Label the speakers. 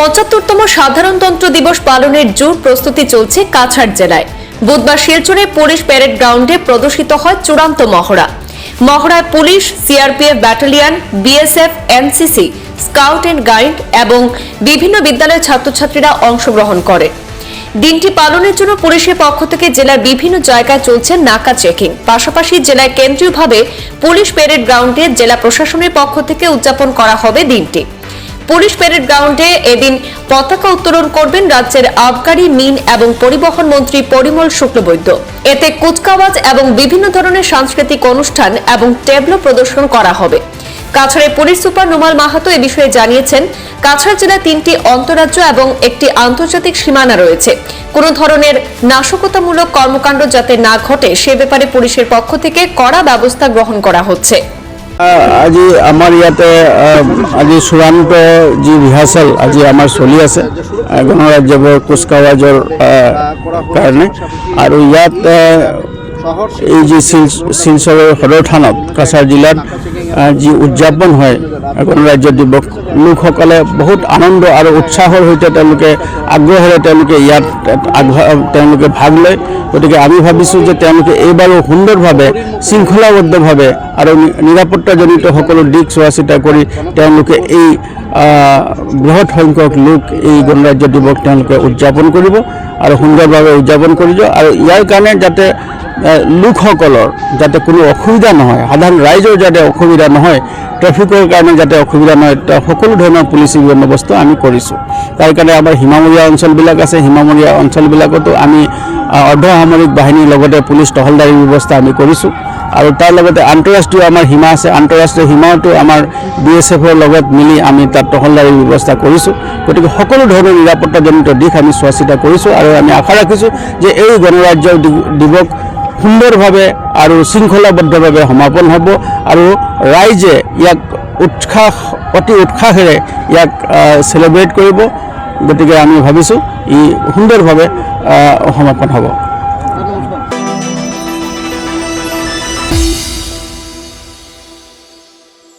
Speaker 1: পঁচাত্তরতম সাধারণতন্ত্র দিবস পালনের জোর প্রস্তুতি চলছে কাছাড় জেলায়। বুধবার শিলচরে পুলিশ প্যারেড গ্রাউন্ডে প্রদর্শিত হয় চূড়ান্ত মহড়া। মহড়ায় police, CRPF battalion, BSF, NCC, scout and guide এবং বিভিন্ন বিদ্যালয়ের ছাত্রছাত্রীরা অংশগ্রহণ করে। দিনটি পালনের জন্য পুলিশের পক্ষ থেকে জেলার বিভিন্ন জায়গায় চলছে নাকা চেকিং। পাশাপাশি জেলায় কেন্দ্রীয়ভাবে পুলিশ প্যারেড গ্রাউন্ডে জেলা প্রশাসনের পক্ষ থেকে উদযাপন করা হবে দিনটি। পুলিশ প্যারেড গ্রাউন্ডে এদিন পতাকা উত্তোলন করবেন রাজ্যের আবগারি মিন এবং পরিবহন মন্ত্রী পরিমল শুক্লবৈদ্য। এতে কুচকাওয়াজ এবং বিভিন্ন ধরনের সাংস্কৃতিক অনুষ্ঠান এবং ট্যাবলো প্রদর্শন করা হবে। কাছাড়ের পুলিশ সুপার নুমাল মাহাতো এ বিষয়ে জানিয়েছেন, কাছাড় জেলায় তিনটি অন্তরাজ্য এবং একটি আন্তর্জাতিক সীমানা রয়েছে। কোনো ধরনের নাশকতামূলক কর্মকাণ্ড যাতে না ঘটে সে ব্যাপারে পুলিশের পক্ষ থেকে কড়া ব্যবস্থা গ্রহণ করা হচ্ছে।
Speaker 2: আজি আমাৰ ইয়াতে আজি চূড়ান্ত যি ৰিহাৰ্চেল আজি আমাৰ চলি আছে গণৰাজ্যবোৰ কুচকাৱাজৰ কাৰণে। আৰু ইয়াত এই যি শিল- শিলচৰৰ সদৰ থানত কাছাৰ জিলাত যি উদযাপন হয়, গণৰাজ্য দিৱস, লোকসকলে বহুত আনন্দ আৰু উৎসাহৰ সৈতে তেওঁলোকে আগ্ৰহেৰে তেওঁলোকে ইয়াত তেওঁলোকে ভাগ লয়। গতিকে আমি ভাবিছোঁ যে তেওঁলোকে এইবাৰো সুন্দৰভাৱে, শৃংখলাবদ্ধভাৱে আৰু নিৰাপত্তাজনিত সকলো দিশ চোৱা চিতা কৰি তেওঁলোকে এই বৃহৎ সংখ্যক লোক এই গণৰাজ্য দিৱস তেওঁলোকে উদযাপন কৰিব আৰু সুন্দৰভাৱে উদযাপন কৰিব। আৰু ইয়াৰ কাৰণে যাতে লোকসকলৰ যাতে কোনো অসুবিধা নহয়, সাধাৰণ ৰাইজৰ যাতে অসুবিধা নহয়, ট্ৰেফিকৰ কাৰণে যাতে অসুবিধা নহয় সকলো ধৰণৰ পুলিচি বন্দোবস্ত আমি কৰিছোঁ। তাৰ কাৰণে আমাৰ সীমামূৰীয়া অঞ্চলবিলাক আছে সীমামূৰীয়া অঞ্চলবিলাকতো আমি অৰ্ধসামৰিক বাহিনীৰ লগতে পুলিচ টহলদাৰীৰ ব্যৱস্থা আমি কৰিছোঁ। আৰু তাৰ লগতে আন্তঃৰাষ্ট্ৰীয় আমাৰ সীমা আছে, আন্তঃৰাষ্ট্ৰীয় সীমাওতো আমাৰ বি এছ এফৰ লগত মিলি আমি তাত টহলদাৰীৰ ব্যৱস্থা কৰিছোঁ। গতিকে সকলো ধৰণৰ নিৰাপত্তাজনিত দিশ আমি চোৱা চিতা কৰিছোঁ আৰু আমি আশা ৰাখিছোঁ যে এই গণৰাজ্য দিৱস সুন্দৰভাৱে আৰু শৃংখলাবদ্ধভাৱে সমাপন হ'ব আৰু ৰাইজে ইয়াক উৎসাহ, অতি উৎসাহেৰে ইয়াক চেলিব্ৰেট কৰিব। গতিকে আমি ভাবিছোঁ ই সুন্দৰভাৱে সমাপন হ'ব।